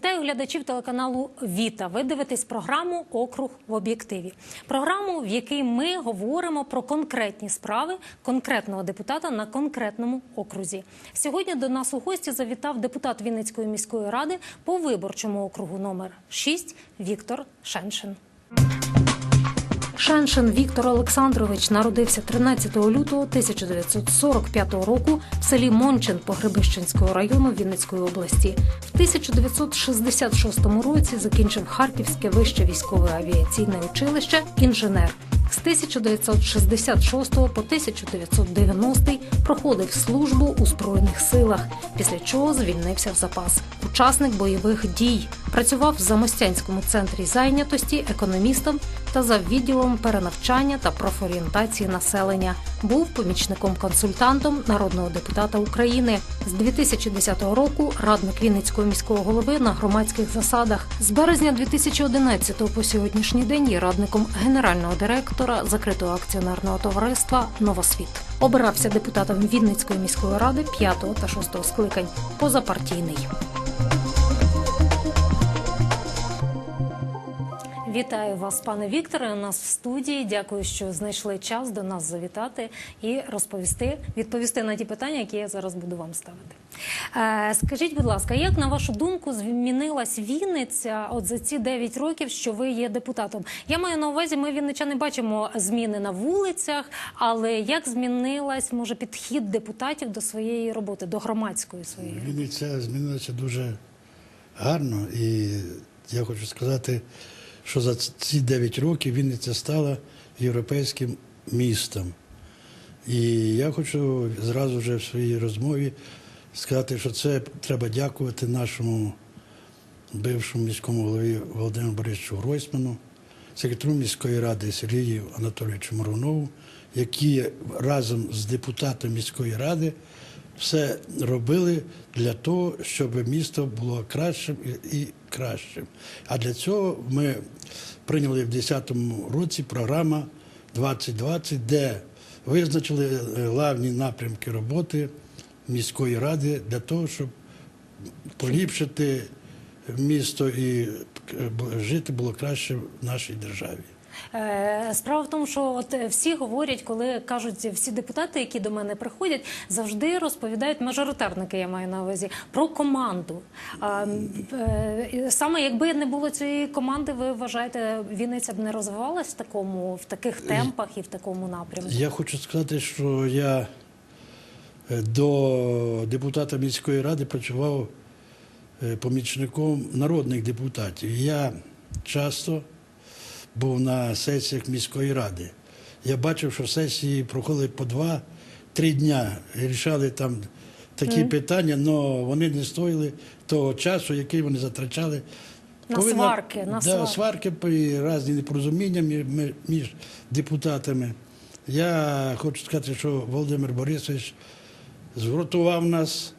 Вітаю глядачів телеканалу Віта. Ви дивитесь програму Округ в об'єктиві. Програму, в якій ми говоримо про конкретні справи конкретного депутата на конкретному окрузі. Сьогодні до нас у гості завітав депутат Вінницької міської ради по виборчому округу номер 6 Віктор Шеншин. Шеншин Віктор Олександрович народився 13 лютого 1945 року в селі Мончин Погребищенського району Вінницької області. В 1966 році закінчив Харківське вище військове авіаційне училище інженер. З 1966 по 1990 проходив службу у збройних силах, після чого звільнився в запас. Учасник бойових дій працював в Замостянському центрі зайнятості економістом та за відділом перенавчання та профорієнтації населення. Був помічником-консультантом народного депутата України. З 2010 року радник Вінницького міського голови на громадських засадах. З березня 2011 по сьогоднішній день є радником генерального директора закритого акціонерного товариства Новосвіт. Обирався депутатом Вінницької міської ради 5 та 6 скликань. Позапартійний. Вітаю вас, пане Вікторе. У нас в студії. Дякую, що знайшли час до нас завітати і розповісти, відповісти на ті питання, які я зараз буду вам ставити. Е, скажіть, будь ласка, як на вашу думку змінилась Вінниця от за ці 9 років, що ви є депутатом? Я маю на увазі, ми вінничани бачимо зміни на вулицях, але як змінилась може підхід депутатів до своєї роботи, до громадської своєї? Вінниця змінилася дуже гарно, і я хочу сказати, що за ці 9 років Вінниця стала європейським містом. І я хочу зразу вже в своїй розмові сказати, що це треба дякувати нашому бившому міському голові Володимиру Борисовичу Гройсману, секретарю міської ради Сергію Анатолійовичу Моронову, які разом з депутатом міської ради все робили для того, щоб місто було кращим і, кращим. А для цього ми прийняли в 2010 році програма 2020, де визначили е, главні напрямки роботи міської ради для того, щоб поліпшити місто і е, жити було краще в нашій державі. Е, Справа в тому, що от е, всі говорять, коли кажуть всі депутати, які до мене приходять, завжди розповідають мажоритарники. Я маю на увазі про команду. Е, Саме якби не було цієї команди, ви вважаєте, Вінниця б не розвивалась в такому, в таких темпах і в такому напрямку? Я хочу сказати, що я до депутата міської ради працював помічником народних депутатів. Я часто був на сесіях міської ради. Я бачив, що сесії проходили по два-три дня рішали там такі питання, але вони не стоїли того часу, який вони затрачали. На сварки, на да, сварки. і різні непорозуміння між, між депутатами. Я хочу сказати, що Володимир Борисович згуртував нас,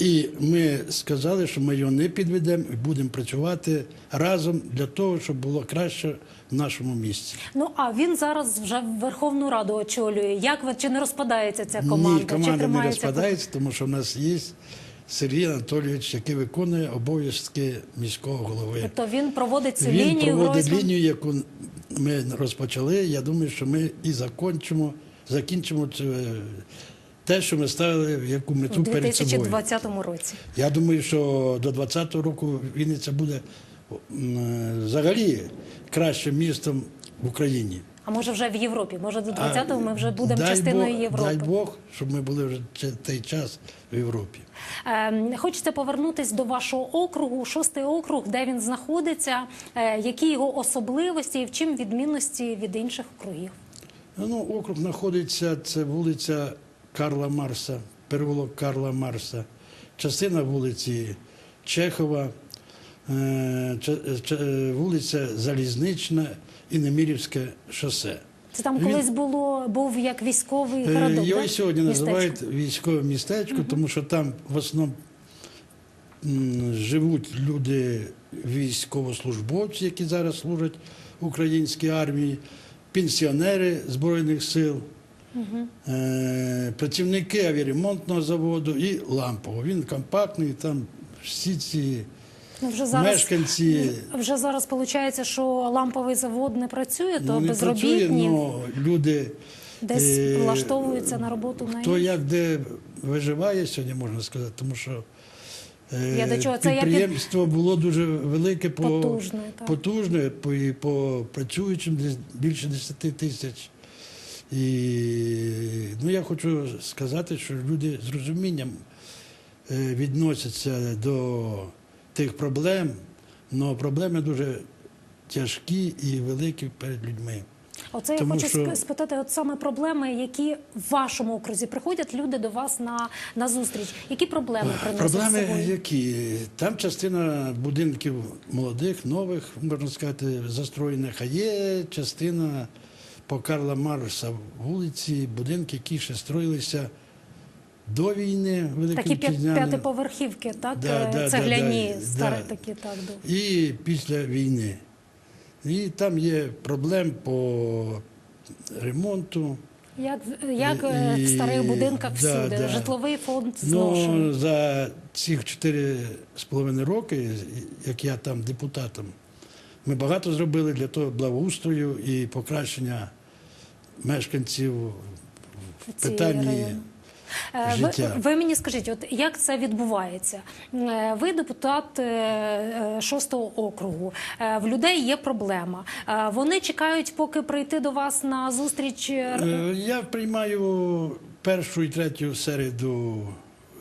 і ми сказали, що ми його не підведемо і будемо працювати разом для того, щоб було краще в нашому місті. Ну а він зараз вже Верховну Раду очолює. Як ви чи не розпадається ця команда? Ні, чи команда не розпадається, тому що в нас є Сергій Анатолійович, який виконує обов'язки міського голови. Тобто він проводить цю Він лінію проводить Гройсман? лінію, яку ми розпочали. Я думаю, що ми і закончимо, закінчимо це, те, що ми ставили, яку у мету перед собою. 2020 році. Я думаю, що до 2020 року Вінниця буде взагалі кращим містом в Україні. А може вже в Європі? Може до 20-го ми вже будемо частиною Бог- Європи. Дай Бог, щоб ми були вже це- той час в Європі. Е, Хочеться повернутися до вашого округу, шостий округ, де він знаходиться, е, які його особливості і в чим відмінності від інших округів. Ну, округ знаходиться, це вулиця Карла Марса, переулок Карла Марса, частина вулиці Чехова, е, ча- вулиця Залізнична і Немірівське шосе. Це там колись було був як військовий Е, городок. Його да? і сьогодні Містечко. називають військове містечко, тому що там в основному живуть люди, військовослужбовці, які зараз служать українській армії, пенсіонери Збройних сил, е, працівники авіаремонтного заводу і лампового. Він компактний, там всі ці Ну, вже зараз мешканці. вже зараз виходить, що ламповий завод не працює, то Ну, не працює, безробітні але люди десь е, влаштовуються на роботу на хто як де виживає сьогодні, можна сказати, тому що е, Я до чого? Це я під- підприємство було дуже велике по Потужне, так. потужне по, і по працюючим більше 10 тисяч. І ну, я хочу сказати, що люди з розумінням е, відносяться до тих проблем, але проблеми дуже тяжкі і великі перед людьми. Оце я хочу що- спитати, от саме проблеми, які в вашому окрузі приходять люди до вас на, на зустріч. Які проблеми приносять Проблеми собою? які? Там частина будинків молодих, нових, можна сказати, застроєних, а є частина по Карла Марса вулиці, будинки, які ще строїлися до війни Великої Такі п'ятиповерхівки, так? Да, Е, да, Цегляні, да, да, старі да. такі, так. до- І після війни. І там є проблем по ремонту. Як, як е, І- в старих будинках да, всюди. да. Житловий фонд зношений. Ну, за ці чотири з половиною роки, як я там депутатом, ми багато зробили для того благоустрою і покращення мешканців в питанні. Е, Ви, ви мені скажіть, от як це відбувається? Е, Ви депутат е, е, шостого округу. В людей є проблема. Вони чекають, поки прийти до вас на зустріч. Я приймаю першу і третю середу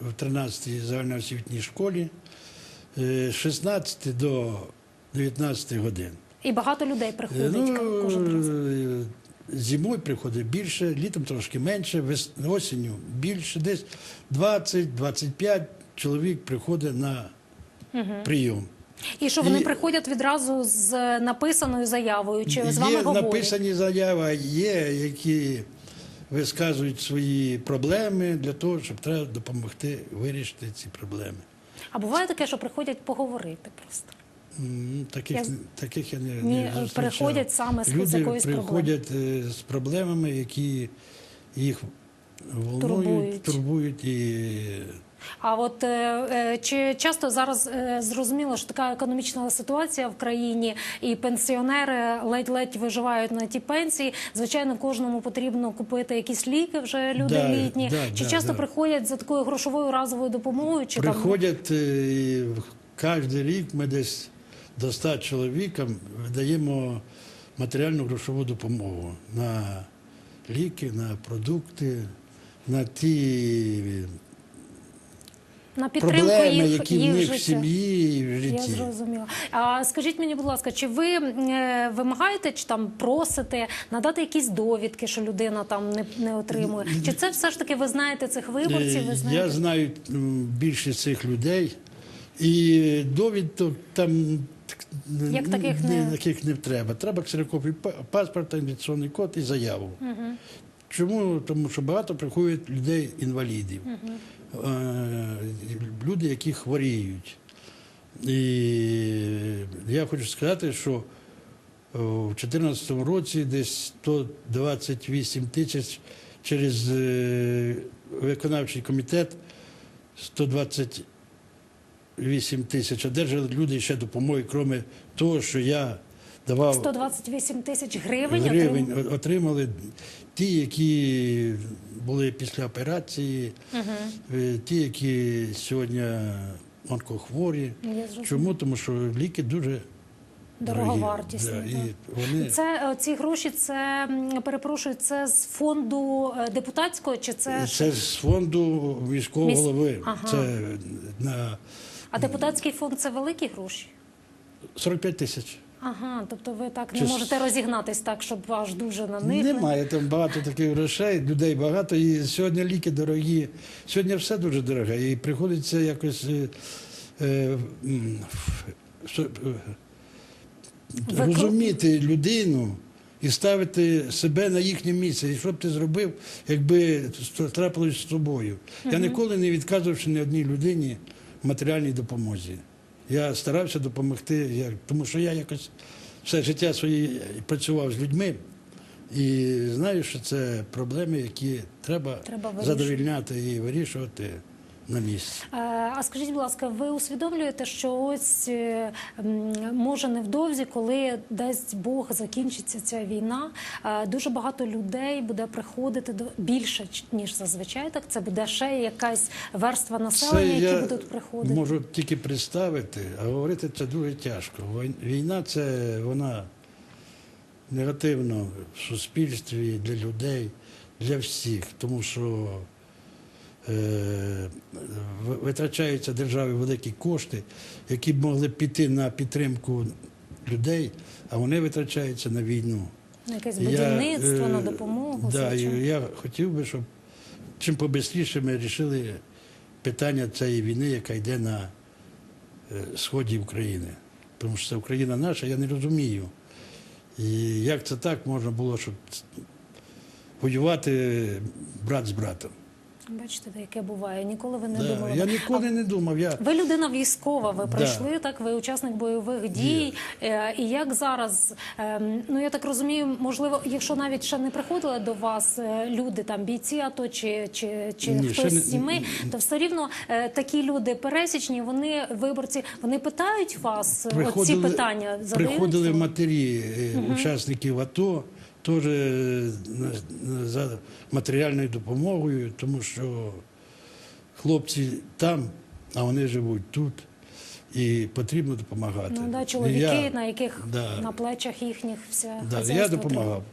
в 13-й загальноосвітній школі з 16 до 19 годин. І багато людей приходить кожен раз. Зимою приходить більше, літом трошки менше, осінню більше, десь 20-25 чоловік приходить на прийом. І що вони і- приходять відразу з написаною заявою, чи з вами є говорять? написані заяви, є, які висказують свої проблеми для того, щоб треба допомогти вирішити ці проблеми. А буває таке, що приходять поговорити просто. Таких, Я- таких я не, не зустрічав. приходять саме з- Люди якоюсь приходять е, з проблемами, які їх волнують, Турбують. турбують, і А от е, е, чи часто зараз е, зрозуміло, що така економічна ситуація в країні, і пенсіонери ледь-ледь виживають на ті пенсії. Звичайно, кожному потрібно купити якісь ліки вже люди Да, літні. да, чи да, часто да. приходять за такою грошовою разовою допомогою? Чи приходять і кожен рік ми десь до 100 чоловікам видаємо матеріальну грошову допомогу на ліки, на продукти, на ті на підтримку проблеми, їх, які в них в сім'ї і в Я зрозуміла. А скажіть мені, будь ласка, чи ви е, вимагаєте чи там просите надати якісь довідки, що людина там не, не отримує? Чи це все ж таки ви знаєте цих виборців? Ви Е, знаєте? Я знаю м, більшість цих людей, і довідок там Як таких ні- не- таких не треба. Треба ксерокопій па- паспорта, ідентифікаційний код і заяву. Чому? Тому що багато приходять людей інвалідів, Е, люди, які хворіють. І я хочу сказати, що в 2014 році десь 128 тисяч через е, виконавчий комітет 128 тисяч одержали люди ще допомоги, крім того, що я давав 128 тисяч гривень, гривень, отримали? отримали ті, які були після операції, е, ті, які сьогодні онкохворі. Чому? Тому що ліки дуже Дороговартісні. Да, і вони Це е, ці гроші, це перепрошую, це з фонду е, депутатського, чи це це з фонду міського Міс- голови. Ага. Це на а депутатський фонд це великі гроші? 45 тисяч. Ага, тобто ви так не Чи можете розігнатись так, щоб аж дуже на них. Немає там багато таких грошей, людей багато. І сьогодні ліки дорогі. Сьогодні все дуже дороге. І приходиться якось е, е, е, Ви розуміти людину і ставити себе на їхнє місце. І що б ти зробив, якби трапилось з тобою? Я ніколи не відказувався ні одній людині матеріальній допомозі. Я старався допомогти, тому що я якось все життя своє працював з людьми. І знаю, що це проблеми, які треба, Треба задовільняти і вирішувати на місці. Е, А скажіть, будь ласка, ви усвідомлюєте, що ось е, може невдовзі, коли дасть Бог закінчиться ця війна, е, дуже багато людей буде приходити до більше ніж зазвичай. Так це буде ще якась верства населення, які будуть приходити. можу тільки представити, а говорити це дуже тяжко. Війна це вона негативно в суспільстві для людей, для всіх, тому що витрачаються державі великі кошти, які б могли піти на підтримку людей, а вони витрачаються на війну. На якесь будівництво, е, на допомогу. Да, я хотів би, щоб чим побистріше ми вирішили питання цієї війни, яка йде на е, сході України. Тому що це Україна наша, я не розумію. І як це так можна було, щоб воювати брат з братом. Бачите, яке буває. Ніколи ви не Да, думали. я А ніколи не думав. Я... Ви людина військова, ви Да. пройшли так, ви учасник бойових дій. Е, І як зараз, ем, ну я так розумію, можливо, якщо навіть ще не приходили до вас е, люди, там бійці АТО чи, чи, чи Ні, хтось не- з сімей, то все рівно е, такі люди пересічні, вони виборці, вони питають вас е, от ці питання, задають? приходили вам? матері е, учасників АТО теж е, за матеріальною допомогою, тому що хлопці там, а вони живуть тут, і потрібно допомагати. Ну да, чоловіки, я, на яких да. на плечах їхніх все да, я допомагав.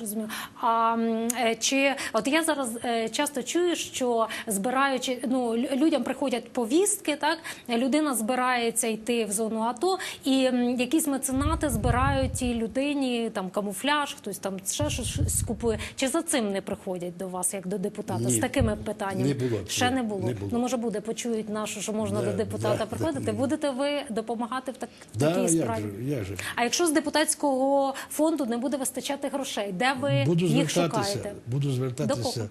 Розумію. А е, чи от я зараз е, часто чую, що збираючи ну лю- людям приходять повістки, так людина збирається йти в зону АТО, і якісь меценати збирають тій людині там камуфляж, хтось там ще щось купує. Чи за цим не приходять до вас, як до депутата? Ні. З такими питаннями Не було ще не було. Не було. Ну може буде, почують нашу, що можна Да, до депутата да, приходити. да. Будете ви допомагати в так в Да, такій як справі? же, як же. А якщо з депутатського фонду не буде вистачати грошей, де ви Буду їх шукаєте? буду звертатися кого?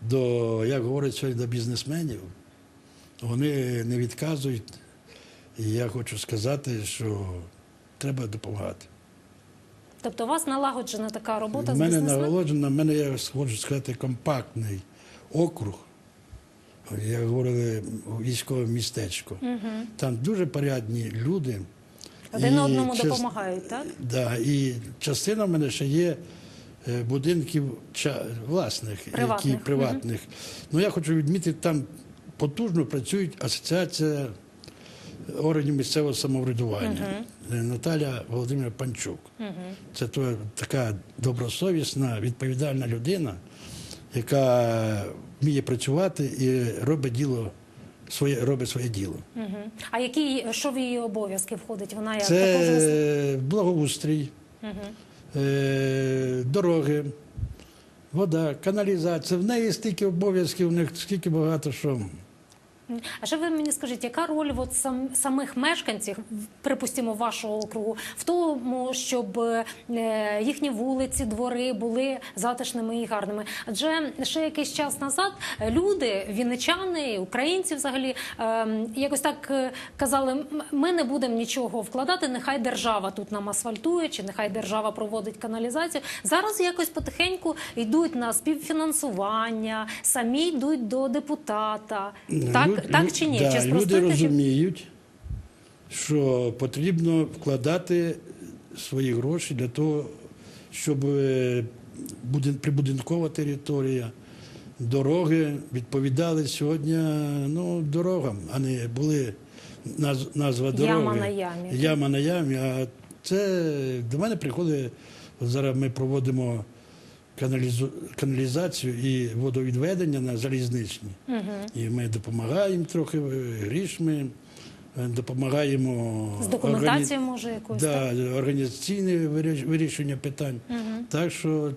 до, як говорять сьогодні, до бізнесменів. Вони не відказують. І я хочу сказати, що треба допомагати. Тобто у вас налагоджена така робота У мене наголоджено, в мене, я хочу сказати, компактний округ. Як говорили, військове містечко. Там дуже порядні люди. Один І одному час- допомагають, так? Да, і частина в мене ще є будинків ча- власних, Приватних, які приватних. Ну я хочу відмітити, там потужно працюють асоціація органів місцевого самоврядування. Е, Наталя Володимира Панчук. Це то, така добросовісна, відповідальна людина, яка вміє працювати і робить діло своє, робить своє діло. Угу. А які що в її обов'язки входить? Вона як також благоустрій, е, дороги, вода, каналізація. В неї стільки обов'язків, в них стільки багато що. А ще ви мені скажіть, яка роль от сам, самих мешканців, припустимо, вашого округу, в тому, щоб е, їхні вулиці, двори були затишними і гарними? Адже ще якийсь час назад люди, вінничани, українці взагалі, е, якось так е, казали: ми не будемо нічого вкладати, нехай держава тут нам асфальтує, чи нехай держава проводить каналізацію. Зараз якось потихеньку йдуть на співфінансування, самі йдуть до депутата. Так, Так чи ні? Да, чи люди розуміють, що потрібно вкладати свої гроші для того, щоб е, будин- прибудинкова територія, дороги відповідали сьогодні ну, дорогам, а не були наз- назва дороги. Яма на ямі. Яма на ямі. А це до мене приходить. Зараз ми проводимо каналізу- каналізацію і водовідведення на залізничні. І ми допомагаємо трохи е, грішми, е, допомагаємо з документацією, органі- може якось да, організаційне вирішення питань. Так що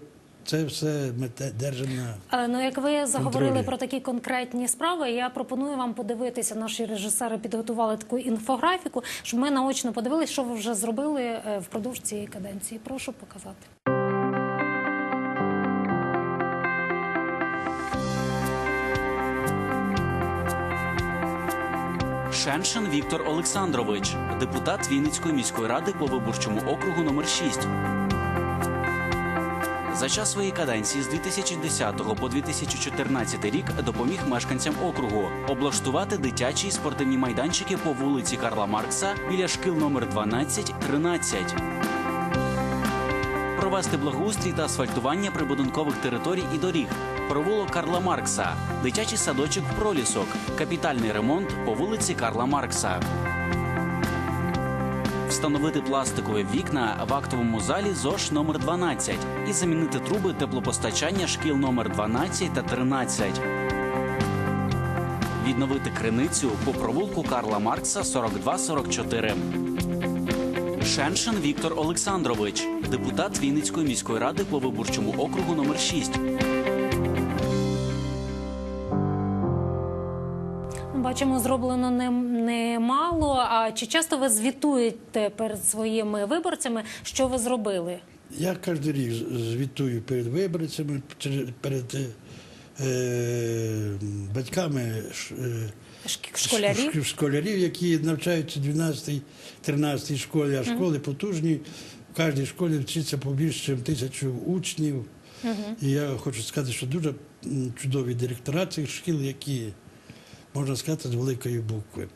це все ми держимо на Ну, як ви заговорили Контролі. про такі конкретні справи, я пропоную вам подивитися. Наші режисери підготували таку інфографіку, щоб ми наочно подивилися, що ви вже зробили е, впродовж цієї каденції. Прошу показати. Шеншин Віктор Олександрович, депутат Вінницької міської ради по виборчому округу номер 6 За час своєї каденції з 2010 по 2014 рік допоміг мешканцям округу облаштувати дитячі і спортивні майданчики по вулиці Карла Маркса біля шкіл номер 12, 13. Провести благоустрій та асфальтування прибудинкових територій і доріг, провулок Карла Маркса, дитячий садочок пролісок, капітальний ремонт по вулиці Карла Маркса. Встановити пластикові вікна в актовому залі ЗОШ номер 12 і замінити труби теплопостачання шкіл номер 12 та 13. Відновити криницю по провулку Карла Маркса 42-44. Шеншин Віктор Олександрович, депутат Вінницької міської ради по виборчому округу номер 6. Бачимо, зроблено не, не. А чи часто ви звітуєте перед своїми виборцями, що ви зробили? Я кожен рік звітую перед виборцями, перед е, батьками е, Школярів? школярів, які навчаються в 12-13 школі, а школи потужні. В кожній школі вчиться по більше, ніж тисячу учнів. І я хочу сказати, що дуже чудові директора цих шкіл, які, можна сказати, з великої букви.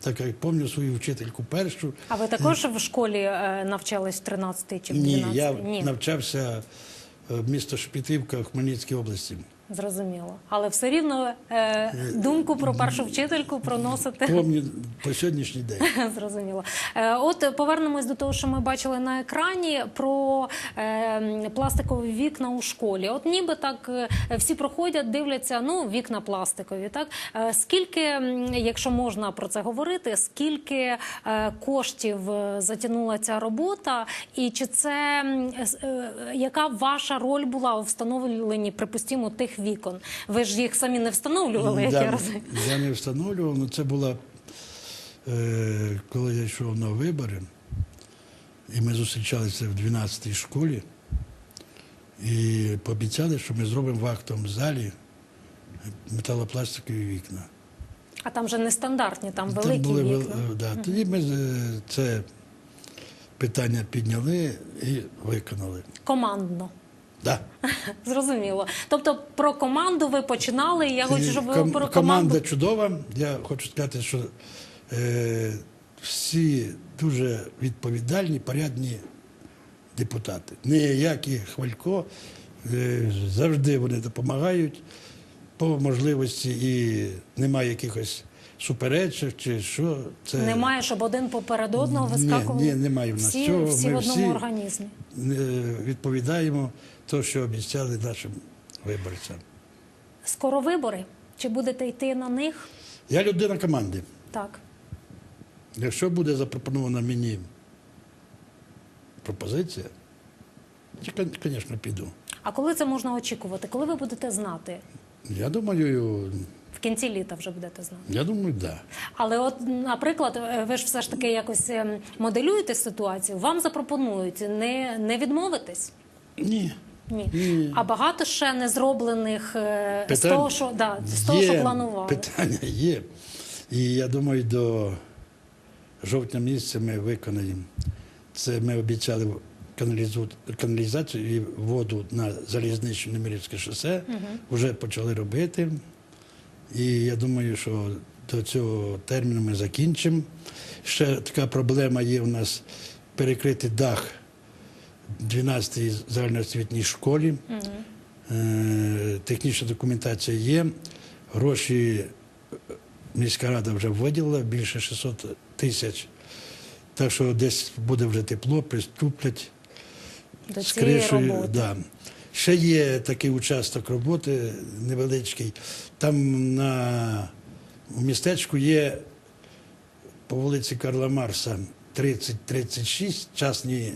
Так як пам'ятаю свою вчительку першу. А ви також в школі е, навчались в 13 чи 12? Ні, я Ні, навчався е, в місто Шпітивка в Хмельницькій області. Зрозуміло. Але все рівно е, думку про першу вчительку проносите. Помню по сьогоднішній день. Зрозуміло. Е, От повернемось до того, що ми бачили на екрані про е, пластикові вікна у школі. От ніби так е, всі проходять, дивляться, ну вікна пластикові. Так Е, скільки, якщо можна про це говорити, скільки е, коштів е, затягнула ця робота, і чи це с- е, яка ваша роль була у встановленні, припустимо, тих вікон? Ви ж їх самі не встановлювали, як я Я, розумію. я не встановлював, але це було, е, коли я йшов на вибори, і ми зустрічалися в 12-й школі, і пообіцяли, що ми зробимо в актовому залі металопластикові вікна. А там же нестандартні, там Там великі були вел- вікна. е. Тоді ми е, це питання підняли і виконали. Командно. Да. Зрозуміло. Тобто про команду ви починали, і я хочу, щоб ви ком- про команда чудова. Я хочу сказати, що е, всі дуже відповідальні, порядні депутати. Ніякі хвалько, е, завжди вони допомагають по можливості і немає якихось суперечок чи що. Це Немає, щоб один поперед одного Ні, вискакував. ні, немає в нас всі, цього. всі Ми в одному всі- організмі. е, відповідаємо то, що обіцяли нашим виборцям. Скоро вибори. Чи будете йти на них? Я людина команди. Так. Якщо буде запропонована мені пропозиція, то, звісно, піду. А коли це можна очікувати? Коли ви будете знати? Я думаю, В кінці літа вже будете знати. я думаю, так. Да. Але, от, наприклад, е, ви ж все ж таки якось ем, моделюєте ситуацію, вам запропонують не, не відмовитись. Ні. Ні. Ні. А багато ще не зроблених е, з того, що да, з того, є, що планували. Питання є. І я думаю, до жовтня місяця ми виконаємо. Це ми обіцяли каналізацію і воду на залізничне Немирівське шосе. Вже почали робити. І я думаю, що до цього терміну ми закінчимо. Ще така проблема є у нас перекрити дах 12-й загальноосвітній школі. Е, Технічна документація є. Гроші міська рада вже виділила більше 600 тисяч. Так що десь буде вже тепло, приступлять До з цієї кришею. роботи. Да. Ще є такий участок роботи невеличкий. Там на, у містечку є по вулиці Карла Марса 30-36 частні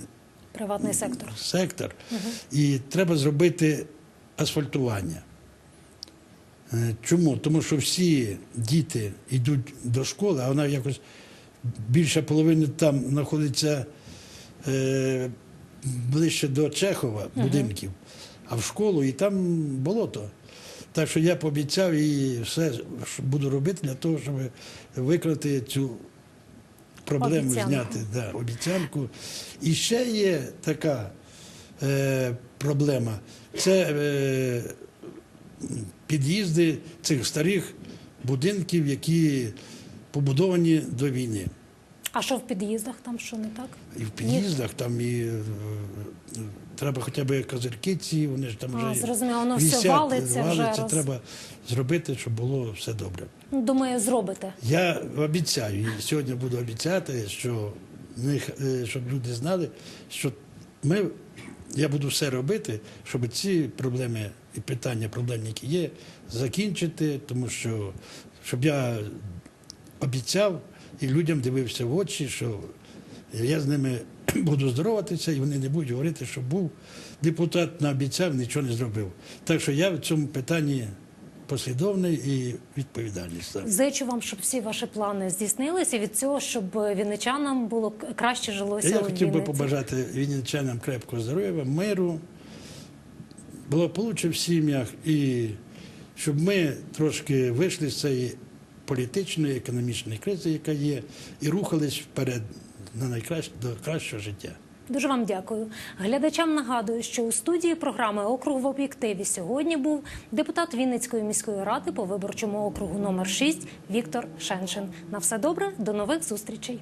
Приватний сектор. сектор, і треба зробити асфальтування. Е, Чому? Тому що всі діти йдуть до школи, а вона якось більша половина там знаходиться е, ближче до Чехова будинків, а в школу і там болото. Так що я пообіцяв і все буду робити для того, щоб виконати цю проблему Обіцянку. зняти да, обіцянку. І ще є така е, проблема. Це е, під'їзди цих старих будинків, які побудовані до війни. А що в під'їздах там що не так? І в під'їздах там і е, е, треба хоча б козирки ці, вони ж там А, вже зрозуміло, воно все висять, валиться вже валиться. роз- Треба зробити, щоб було все добре. Думаю, зробите. Я обіцяю, і сьогодні буду обіцяти, що них, е, щоб люди знали, що ми, я буду все робити, щоб ці проблеми і питання, проблемні, які є, закінчити, тому що щоб я обіцяв і людям дивився в очі, що я з ними буду здороватися, і вони не будуть говорити, що був депутат, наобіцяв, нічого не зробив. Так що я в цьому питанні послідовний і відповідальний. став. Зичу вам, щоб всі ваші плани здійснилися від цього, щоб вінничанам було краще жилося. Я у хотів би побажати вінничанам крепкого здоров'я, миру, благополуччя в сім'ях і щоб ми трошки вийшли з цієї політичної, економічної кризи, яка є, і рухались вперед на найкраще до кращого життя. Дуже вам дякую. Глядачам нагадую, що у студії програми Округ в об'єктиві сьогодні був депутат Вінницької міської ради по виборчому округу номер 6 Віктор Шеншин. На все добре, до нових зустрічей.